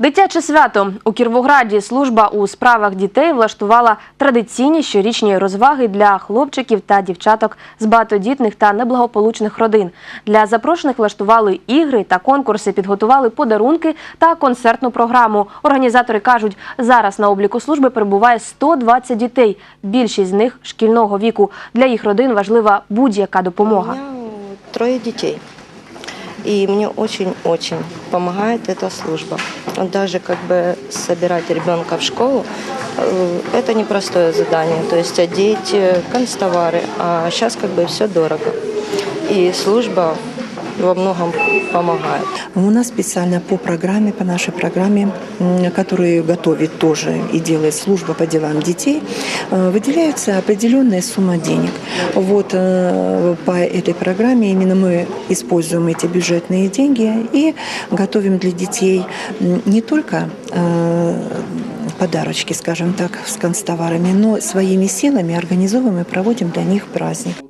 Дитяче свято у Кіровограді служба у справах дітей влаштувала традиційні щорічні розваги для хлопчиків та дівчаток з багатодітних та неблагополучних родин. Для запрошених влаштували ігри та конкурси, підготували подарунки та концертну програму. Організатори кажуть, зараз на обліку служби перебуває 120 дітей. Більшість з них шкільного віку. Для їх родин важлива будь-яка допомога. меня трое детей. И мне очень-очень помогает эта служба. Даже как бы собирать ребенка в школу, э, это непростое задание. То есть одеть э, констовары, а сейчас как бы все дорого. И служба во многом помогает. У нас специально по программе, по нашей программе, которую готовит тоже и делает служба по делам детей, э, выделяется определенная сумма денег. Вот э, по этой программе именно мы используем эти бюджетные деньги и готовим для детей не только э, подарочки, скажем так, с констоварами, но своими силами организовываем и проводим для них праздник.